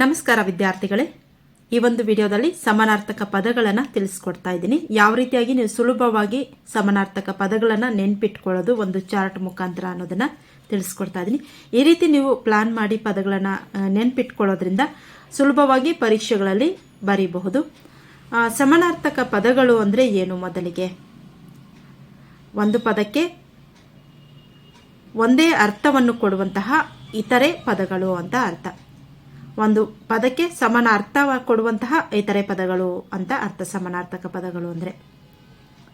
ನಮಸ್ಕಾರ ವಿದ್ಯಾರ್ಥಿಗಳೇ. ಈ ಒಂದು ವಿಡಿಯೋದಲ್ಲಿ ಸಮಾನಾರ್ಥಕ ಪದಗಳನ್ನು ತಿಳಿಸ್ಕೊಡ್ತಾ ಇದ್ದೀನಿ. ಯಾವ ರೀತಿಯಾಗಿ ನೀವು ಸುಲಭವಾಗಿ ಸಮಾನಾರ್ಥಕ ಪದಗಳನ್ನು ನೆನ್ಪಿಟ್ಕೊಳ್ಳೋದು ಒಂದು ಚಾರ್ಟ್ ಮುಖಾಂತರ ಅನ್ನೋದನ್ನು ತಿಳಿಸ್ಕೊಡ್ತಾ ಇದ್ದೀನಿ. ಈ ರೀತಿ ನೀವು ಪ್ಲಾನ್ ಮಾಡಿ ಪದಗಳನ್ನು ನೆನ್ಪಿಟ್ಕೊಳ್ಳೋದ್ರಿಂದ ಸುಲಭವಾಗಿ ಪರೀಕ್ಷೆಗಳಲ್ಲಿ ಬರೀಬಹುದು. ಸಮಾನಾರ್ಥಕ ಪದಗಳು ಅಂದರೆ ಏನು ಮೊದಲಿಗೆ? ಒಂದು ಪದಕ್ಕೆ ಒಂದೇ ಅರ್ಥವನ್ನು ಕೊಡುವಂತಹ ಇತರೆ ಪದಗಳು ಅಂತ ಅರ್ಥ. ಒಂದು ಪದಕ್ಕೆ ಸಮಾನ ಅರ್ಥ ಕೊಡುವಂತಹ ಇತರೆ ಪದಗಳು ಅಂತ ಅರ್ಥ ಸಮಾನಾರ್ಥಕ ಪದಗಳು ಅಂದರೆ.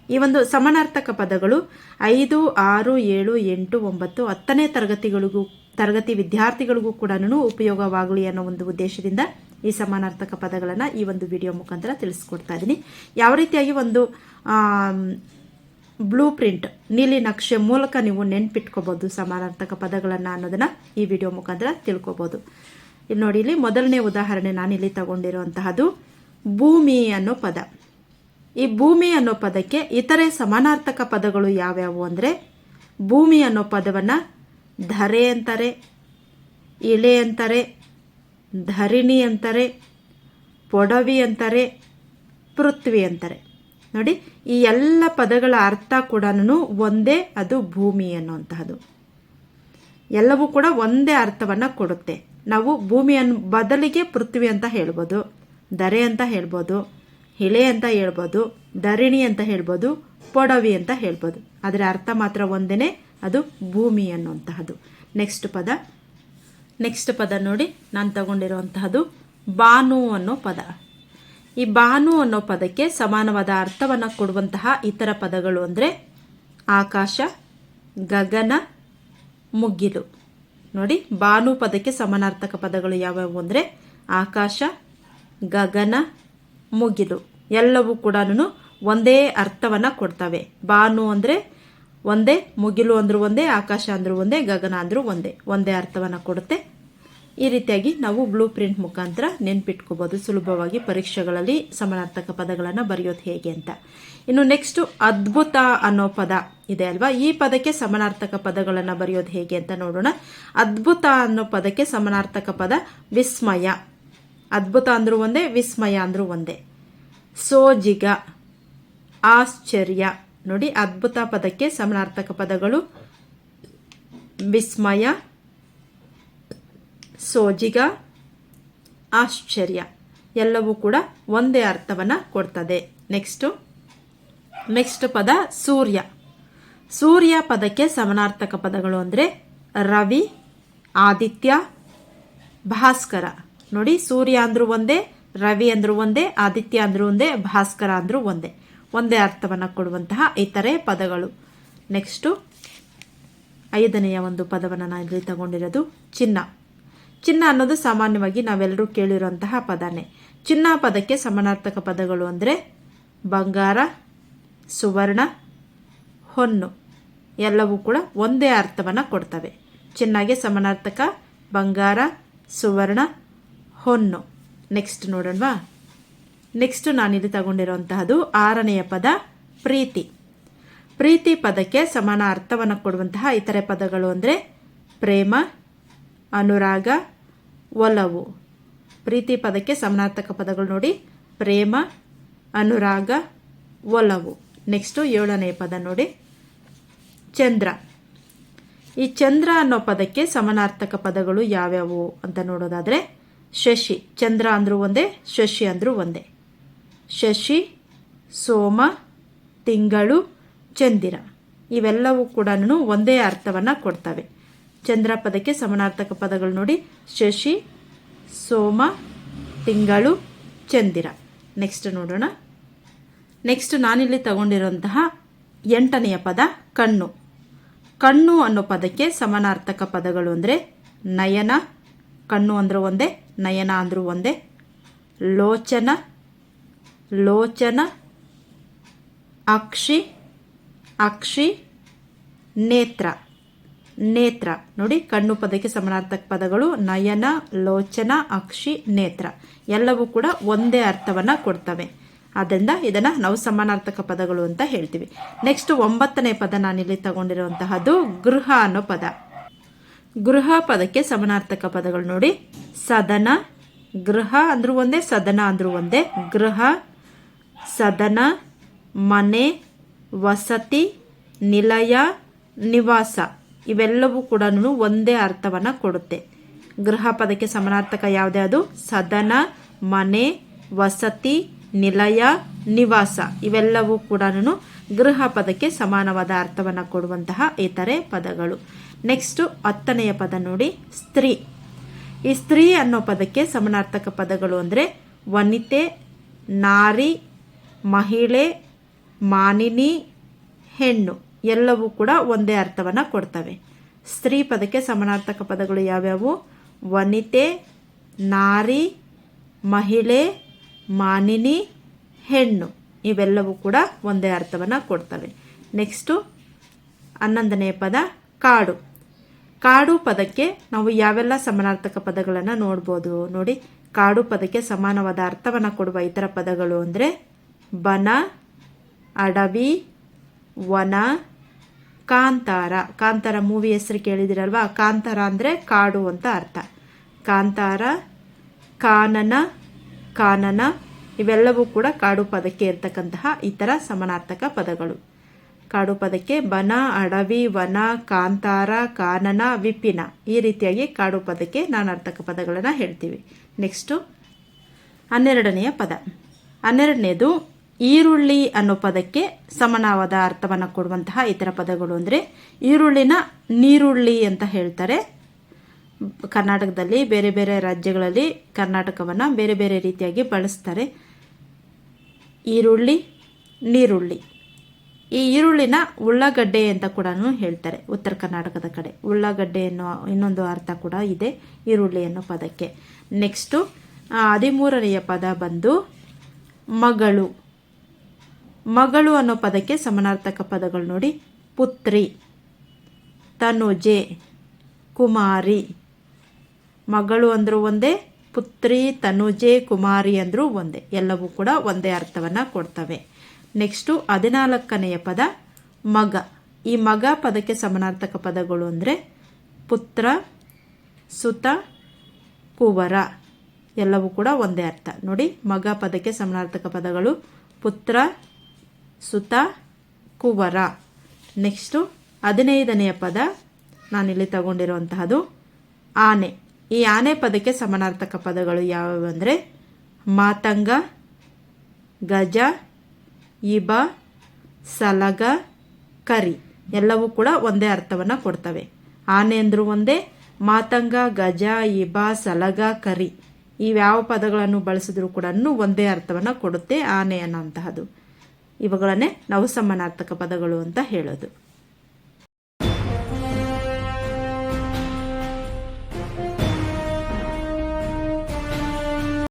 ಈ ಒಂದು ಸಮಾನಾರ್ಥಕ ಪದಗಳು ಐದು, ಆರು, ಏಳು, ಎಂಟು, ಒಂಬತ್ತು, ಹತ್ತನೇ ತರಗತಿಗಳಿಗೂ, ತರಗತಿ ವಿದ್ಯಾರ್ಥಿಗಳಿಗೂ ಕೂಡ ಉಪಯೋಗವಾಗಲಿ ಅನ್ನೋ ಒಂದು ಉದ್ದೇಶದಿಂದ ಈ ಸಮಾನಾರ್ಥಕ ಪದಗಳನ್ನು ಈ ಒಂದು ವಿಡಿಯೋ ಮುಖಾಂತರ ತಿಳಿಸ್ಕೊಡ್ತಾ ಇದ್ದೀನಿ ಯಾವ ರೀತಿಯಾಗಿ ಒಂದು ಬ್ಲೂ ಪ್ರಿಂಟ್, ನೀಲಿ ನಕ್ಷೆ ಮೂಲಕ ನೀವು ನೆನ್ಪಿಟ್ಕೋಬೋದು ಸಮಾನಾರ್ಥಕ ಪದಗಳನ್ನು ಅನ್ನೋದನ್ನ ಈ ವಿಡಿಯೋ ಮುಖಾಂತರ ತಿಳ್ಕೊಬಹುದು ಇಲ್ಲಿ ನೋಡಿ, ಇಲ್ಲಿ ಮೊದಲನೇ ಉದಾಹರಣೆ ನಾನಿಲ್ಲಿ ತಗೊಂಡಿರುವಂತಹದ್ದು, ಭೂಮಿ ಅನ್ನೋ ಪದ. ಈ ಭೂಮಿ ಅನ್ನೋ ಪದಕ್ಕೆ ಇತರೆ ಸಮಾನಾರ್ಥಕ ಪದಗಳು ಯಾವ್ಯಾವು ಅಂದರೆ, ಭೂಮಿ ಅನ್ನೋ ಪದವನ್ನು ಧರೆ ಅಂತಾರೆ, ಇಳೆ ಅಂತಾರೆ, ಧರಣಿ ಅಂತಾರೆ, ಪೊಡವಿ ಅಂತಾರೆ, ಪೃಥ್ವಿ ಅಂತಾರೆ. ನೋಡಿ, ಈ ಎಲ್ಲ ಪದಗಳ ಅರ್ಥ ಕೂಡ ಒಂದೇ, ಅದು ಭೂಮಿ ಅನ್ನುವಂತಹದ್ದು. ಎಲ್ಲವೂ ಕೂಡ ಒಂದೇ ಅರ್ಥವನ್ನು ಕೊಡುತ್ತೆ. ನಾವು ಭೂಮಿಯನ್ನು ಬದಲಿಗೆ ಪೃಥ್ವಿ ಅಂತ ಹೇಳ್ಬೋದು, ದರೆ ಅಂತ ಹೇಳ್ಬೋದು ಹಿಳೆ ಅಂತ ಹೇಳ್ಬೋದು, ಧರಣಿ ಅಂತ ಹೇಳ್ಬೋದು, ಪೊಡವಿ ಅಂತ ಹೇಳ್ಬೋದು. ಅದರ ಅರ್ಥ ಮಾತ್ರ ಒಂದೇ ಅದು ಭೂಮಿ ಅನ್ನುವಂತಹದ್ದು. ನೆಕ್ಸ್ಟ್ ಪದ. ನೆಕ್ಸ್ಟ್ ಪದ ನೋಡಿ, ನಾನು ತಗೊಂಡಿರುವಂತಹದ್ದು ಬಾನು ಅನ್ನೋ ಪದ. ಈ ಬಾನು ಅನ್ನೋ ಪದಕ್ಕೆ ಸಮಾನವಾದ ಅರ್ಥವನ್ನು ಕೊಡುವಂತಹ ಇತರ ಪದಗಳು ಅಂದರೆ ಆಕಾಶ, ಗಗನ ಮುಗ್ಗಿಲು ನೋಡಿ, ಬಾನು ಪದಕ್ಕೆ ಸಮಾನಾರ್ಥಕ ಪದಗಳು ಯಾವ್ಯಾವು ಅಂದರೆ ಆಕಾಶ, ಗಗನ, ಮುಗಿಲು. ಎಲ್ಲವೂ ಕೂಡ ಒಂದೇ ಅರ್ಥವನ್ನು ಕೊಡ್ತವೆ. ಬಾನು ಅಂದರೆ ಒಂದೇ, ಮುಗಿಲು ಅಂದ್ರೂ ಒಂದೇ, ಆಕಾಶ ಅಂದ್ರೂ ಒಂದೇ, ಗಗನ ಅಂದ್ರೂ ಒಂದೇ. ಒಂದೇ ಅರ್ಥವನ್ನು ಕೊಡುತ್ತೆ. ಈ ರೀತಿಯಾಗಿ ನಾವು ಬ್ಲೂ ಪ್ರಿಂಟ್ ಮುಖಾಂತರ ನೆನ್ಪಿಟ್ಕೋಬೋದು ಸುಲಭವಾಗಿ ಪರೀಕ್ಷೆಗಳಲ್ಲಿ ಸಮಾನಾರ್ಥಕ ಪದಗಳನ್ನು ಬರೆಯೋದು ಹೇಗೆ ಅಂತ. ಇನ್ನು ನೆಕ್ಸ್ಟ್ ಅದ್ಭುತ ಅನ್ನೋ ಪದ ಇದೆ ಅಲ್ವಾ? ಈ ಪದಕ್ಕೆ ಸಮಾನಾರ್ಥಕ ಪದಗಳನ್ನು ಬರೆಯೋದು ಹೇಗೆ ಅಂತ ನೋಡೋಣ. ಅದ್ಭುತ ಅನ್ನೋ ಪದಕ್ಕೆ ಸಮಾನಾರ್ಥಕ ಪದ ವಿಸ್ಮಯ. ಅದ್ಭುತ ಅಂದರೂ ಒಂದೇ, ವಿಸ್ಮಯ ಅಂದರೂ ಒಂದೇ. ಸೋಜಿಗ, ಆಶ್ಚರ್ಯ. ನೋಡಿ, ಅದ್ಭುತ ಪದಕ್ಕೆ ಸಮಾನಾರ್ಥಕ ಪದಗಳು ವಿಸ್ಮಯ ಸೋಜಿಗ, ಆಶ್ಚರ್ಯ. ಎಲ್ಲವೂ ಕೂಡ ಒಂದೇ ಅರ್ಥವನ್ನು ಕೊಡ್ತದೆ. ನೆಕ್ಸ್ಟು ನೆಕ್ಸ್ಟ್ ಪದ ಸೂರ್ಯ. ಸೂರ್ಯ ಪದಕ್ಕೆ ಸಮನಾರ್ಥಕ ಪದಗಳು ಅಂದರೆ ರವಿ, ಆದಿತ್ಯ, ಭಾಸ್ಕರ. ನೋಡಿ, ಸೂರ್ಯ ಅಂದರೂ ಒಂದೇ, ರವಿ ಅಂದರೂ ಒಂದೇ, ಆದಿತ್ಯ ಅಂದರೂ ಒಂದೇ, ಭಾಸ್ಕರ ಅಂದರೂ ಒಂದೇ. ಒಂದೇ ಅರ್ಥವನ್ನು ಕೊಡುವಂತಹ ಇತರೆ ಪದಗಳು. ನೆಕ್ಸ್ಟು ಐದನೆಯ ಒಂದು ಪದವನ್ನು ನಾನು ಇಲ್ಲಿ ತಗೊಂಡಿರೋದು ಚಿನ್ನ. ಚಿನ್ನ ಅನ್ನೋದು ಸಾಮಾನ್ಯವಾಗಿ ನಾವೆಲ್ಲರೂ ಕೇಳಿರುವಂತಹ ಪದನೇ. ಚಿನ್ನ ಪದಕ್ಕೆ ಸಮಾನಾರ್ಥಕ ಪದಗಳು ಅಂದರೆ ಬಂಗಾರ, ಸುವರ್ಣ, ಹೊನ್ನು. ಎಲ್ಲವೂ ಕೂಡ ಒಂದೇ ಅರ್ಥವನ್ನು ಕೊಡ್ತವೆ. ಚಿನ್ನಗೆ ಸಮಾನಾರ್ಥಕ ಬಂಗಾರ, ಸುವರ್ಣ, ಹೊನ್ನು. ನೆಕ್ಸ್ಟ್ ನೋಡೋಣವಾ? ನೆಕ್ಸ್ಟ್ ನಾನಿಲ್ಲಿ ತಗೊಂಡಿರುವಂತಹದ್ದು ಆರನೆಯ ಪದ ಪ್ರೀತಿ. ಪ್ರೀತಿ ಪದಕ್ಕೆ ಸಮಾನ ಅರ್ಥವನ್ನು ಕೊಡುವಂತಹ ಇತರೆ ಪದಗಳು ಅಂದರೆ ಪ್ರೇಮ ಅನುರಾಗ, ಒಲವು. ಪ್ರೀತಿ ಪದಕ್ಕೆ ಸಮನಾರ್ಥಕ ಪದಗಳು ನೋಡಿ. ಪ್ರೇಮ, ಅನುರಾಗ, ಒಲವು. ನೆಕ್ಸ್ಟು ಏಳನೇ ಪದ ನೋಡಿ. ಚಂದ್ರ. ಈ ಚಂದ್ರ ಅನ್ನೋ ಪದಕ್ಕೆ ಸಮನಾರ್ಥಕ ಪದಗಳು ಯಾವ್ಯಾವು ಅಂತ ನೋಡೋದಾದರೆ, ಶಶಿ. ಚಂದ್ರ ಅಂದರೂ ಒಂದೇ, ಶಶಿ ಅಂದರೂ ಒಂದೇ. ಶಶಿ, ಸೋಮ, ತಿಂಗಳು, ಚಂದಿರ. ಇವೆಲ್ಲವೂ ಕೂಡ ಒಂದೇ ಅರ್ಥವನ್ನು ಕೊಡ್ತವೆ. ಚಂದ್ರ ಪದಕ್ಕೆ ಸಮನಾರ್ಥಕ ಪದಗಳು ನೋಡಿ. ಶಶಿ, ಸೋಮ, ತಿಂಗಳು, ಚಂದಿರ. ನೆಕ್ಸ್ಟ್ ನೋಡೋಣ. ನೆಕ್ಸ್ಟ್ ನಾನಿಲ್ಲಿ ತಗೊಂಡಿರುವಂತಹ ಎಂಟನೆಯ ಪದ, ಕಣ್ಣು. ಕಣ್ಣು ಅನ್ನೋ ಪದಕ್ಕೆ ಸಮನಾರ್ಥಕ ಪದಗಳು ಅಂದರೆ ನಯನ, ಕಣ್ಣು ಅಂದರೂ ಒಂದೇ, ನಯನ ಅಂದರೂ ಒಂದೇ. ಲೋಚನ ಲೋಚನ, ಅಕ್ಷಿ ಅಕ್ಷಿ, ನೇತ್ರ. ನೇತ್ರ. ನೋಡಿ, ಕಣ್ಣು ಪದಕ್ಕೆ ಸಮಾನಾರ್ಥಕ ಪದಗಳು ನಯನ, ಲೋಚನ, ಅಕ್ಷಿ, ನೇತ್ರ. ಎಲ್ಲವೂ ಕೂಡ ಒಂದೇ ಅರ್ಥವನ್ನು ಕೊಡ್ತವೆ. ಆದ್ದರಿಂದ ಇದನ್ನು ನಾವು ಸಮಾನಾರ್ಥಕ ಪದಗಳು ಅಂತ ಹೇಳ್ತೀವಿ. ನೆಕ್ಸ್ಟ್ ಒಂಬತ್ತನೇ ಪದ ನಾನಿಲ್ಲಿ ತಗೊಂಡಿರುವಂತಹದ್ದು ಗೃಹ ಅನ್ನೋ ಪದ. ಗೃಹ ಪದಕ್ಕೆ ಸಮಾನಾರ್ಥಕ ಪದಗಳು ನೋಡಿ. ಸದನ, ಗೃಹ ಅಂದ್ರೂ ಒಂದೇ, ಸದನ ಅಂದ್ರೂ ಒಂದೇ. ಗೃಹ, ಸದನ, ಮನೆ, ವಸತಿ, ನಿಲಯ, ನಿವಾಸ. ಇವೆಲ್ಲವೂ ಕೂಡ ಒಂದೇ ಅರ್ಥವನ್ನು ಕೊಡುತ್ತೆ. ಗೃಹ ಪದಕ್ಕೆ ಸಮಾನಾರ್ಥಕ ಯಾವುದೇ ಅದು? ಸದನ, ಮನೆ, ವಸತಿ, ನಿಲಯ, ನಿವಾಸ. ಇವೆಲ್ಲವೂ ಕೂಡ ಗೃಹ ಪದಕ್ಕೆ ಸಮಾನವಾದ ಅರ್ಥವನ್ನು ಕೊಡುವಂತಹ ಇತರೆ ಪದಗಳು. ನೆಕ್ಸ್ಟು ಹತ್ತನೆಯ ಪದ ನೋಡಿ, ಸ್ತ್ರೀ. ಈ ಸ್ತ್ರೀ ಅನ್ನೋ ಪದಕ್ಕೆ ಸಮಾನಾರ್ಥಕ ಪದಗಳು ಅಂದರೆ ವನಿತೆ, ನಾರಿ, ಮಹಿಳೆ, ಮಾನಿನಿ, ಹೆಣ್ಣು. ಎಲ್ಲವೂ ಕೂಡ ಒಂದೇ ಅರ್ಥವನ್ನು ಕೊಡ್ತವೆ. ಸ್ತ್ರೀ ಪದಕ್ಕೆ ಸಮಾನಾರ್ಥಕ ಪದಗಳು ಯಾವ್ಯಾವು? ವನಿತೆ, ನಾರಿ, ಮಹಿಳೆ, ಮಾನಿನಿ, ಹೆಣ್ಣು. ಇವೆಲ್ಲವೂ ಕೂಡ ಒಂದೇ ಅರ್ಥವನ್ನು ಕೊಡ್ತವೆ. ನೆಕ್ಸ್ಟು ಹನ್ನೊಂದನೇ ಪದ, ಕಾಡು. ಕಾಡು ಪದಕ್ಕೆ ನಾವು ಯಾವೆಲ್ಲ ಸಮಾನಾರ್ಥಕ ಪದಗಳನ್ನು ನೋಡ್ಬೋದು ನೋಡಿ. ಕಾಡು ಪದಕ್ಕೆ ಸಮಾನವಾದ ಅರ್ಥವನ್ನು ಕೊಡುವ ಇತರ ಪದಗಳು ಅಂದರೆ ಬನ, ಅಡವಿ ವನ, ಕಾಂತಾರ. ಕಾಂತಾರ ಮೂವಿ ಹೆಸರು ಕೇಳಿದಿರಲ್ವಾ? ಕಾಂತಾರ ಅಂದರೆ ಕಾಡು ಅಂತ ಅರ್ಥ. ಕಾಂತಾರ, ಕಾನನ ಕಾನನ, ಇವೆಲ್ಲವೂ ಕೂಡ ಕಾಡು ಪದಕ್ಕೆ ಇರ್ತಕ್ಕಂತಹ ಇತರ ಸಮಾನಾರ್ಥಕ ಪದಗಳು. ಕಾಡು ಪದಕ್ಕೆ ಬನ, ಅಡವಿ, ವನ, ಕಾಂತಾರ, ಕಾನನ, ವಿಪಿನ ಈ ರೀತಿಯಾಗಿ ಕಾಡು ಪದಕ್ಕೆ ನಾನಾರ್ಥಕ ಪದಗಳನ್ನು ಹೇಳ್ತೀವಿ. ನೆಕ್ಸ್ಟು ಹನ್ನೆರಡನೆಯ ಪದ. ಹನ್ನೆರಡನೇದು ಈರುಳ್ಳಿ ಅನ್ನೋ ಪದಕ್ಕೆ ಸಮಾನವಾದ ಅರ್ಥವನ್ನು ಕೊಡುವಂತಹ ಇತರ ಪದಗಳು ಅಂದರೆ ಈರುಳ್ಳಿನ ನೀರುಳ್ಳಿ ಅಂತ ಹೇಳ್ತಾರೆ. ಕರ್ನಾಟಕದಲ್ಲಿ ಬೇರೆ ಬೇರೆ ರಾಜ್ಯಗಳಲ್ಲಿ ಕರ್ನಾಟಕವನ್ನು ಬೇರೆ ಬೇರೆ ರೀತಿಯಾಗಿ ಬಳಸ್ತಾರೆ. ಈರುಳ್ಳಿ, ನೀರುಳ್ಳಿ. ಈ ಈರುಳ್ಳಿನ ಉಳ್ಳಾಗಡ್ಡೆ ಅಂತ ಕೂಡ ಹೇಳ್ತಾರೆ ಉತ್ತರ ಕರ್ನಾಟಕದ ಕಡೆ. ಉಳ್ಳಾಗಡ್ಡೆ ಅನ್ನೋ ಇನ್ನೊಂದು ಅರ್ಥ ಕೂಡ ಇದೆ ಈರುಳ್ಳಿ ಅನ್ನೋ ಪದಕ್ಕೆ. ನೆಕ್ಸ್ಟು ಹದಿಮೂರನೆಯ ಪದ ಬಂದು ಮಗಳು. ಮಗಳು ಅನ್ನೋ ಪದಕ್ಕೆ ಸಮಾನಾರ್ಥಕ ಪದಗಳು ನೋಡಿ. ಪುತ್ರಿ, ತನುಜೆ, ಕುಮಾರಿ. ಮಗಳು ಅಂದರೂ ಒಂದೇ, ಪುತ್ರಿ, ತನುಜೆ, ಕುಮಾರಿ ಅಂದರೂ ಒಂದೇ. ಎಲ್ಲವೂ ಕೂಡ ಒಂದೇ ಅರ್ಥವನ್ನು ಕೊಡ್ತವೆ. ನೆಕ್ಸ್ಟು ಹದಿನಾಲ್ಕನೆಯ ಪದ, ಮಗ. ಈ ಮಗ ಪದಕ್ಕೆ ಸಮಾನಾರ್ಥಕ ಪದಗಳು ಅಂದರೆ ಪುತ್ರ, ಸುತ, ಕುವರ. ಎಲ್ಲವೂ ಕೂಡ ಒಂದೇ ಅರ್ಥ. ನೋಡಿ, ಮಗ ಪದಕ್ಕೆ ಸಮಾನಾರ್ಥಕ ಪದಗಳು ಪುತ್ರ ಸುತ ಕುವರ. ನೆಕ್ಸ್ಟು ಹದಿನೈದನೆಯ ಪದ. ನಾನಿಲ್ಲಿ ತಗೊಂಡಿರುವಂತಹದ್ದು ಆನೆ. ಈ ಆನೆ ಪದಕ್ಕೆ ಸಮಾನಾರ್ಥಕ ಪದಗಳು ಯಾವ್ಯಾವು ಅಂದರೆ ಮಾತಂಗ, ಗಜ, ಇಬ, ಸಲಗ, ಕರಿ. ಎಲ್ಲವೂ ಕೂಡ ಒಂದೇ ಅರ್ಥವನ್ನು ಕೊಡ್ತವೆ. ಆನೆ ಅಂದರೂ ಒಂದೇ, ಮಾತಂಗ, ಗಜ, ಇಬ, ಸಲಗ, ಕರಿ. ಇವ್ಯಾವ ಪದಗಳನ್ನು ಬಳಸಿದ್ರೂ ಕೂಡ ಒಂದೇ ಅರ್ಥವನ್ನು ಕೊಡುತ್ತೆ ಆನೆ ಅನ್ನೋಂತಹದ್ದು ಇವುಗಳನ್ನೇ ನಾವು ಪದಗಳು ಅಂತ ಹೇಳೋದು.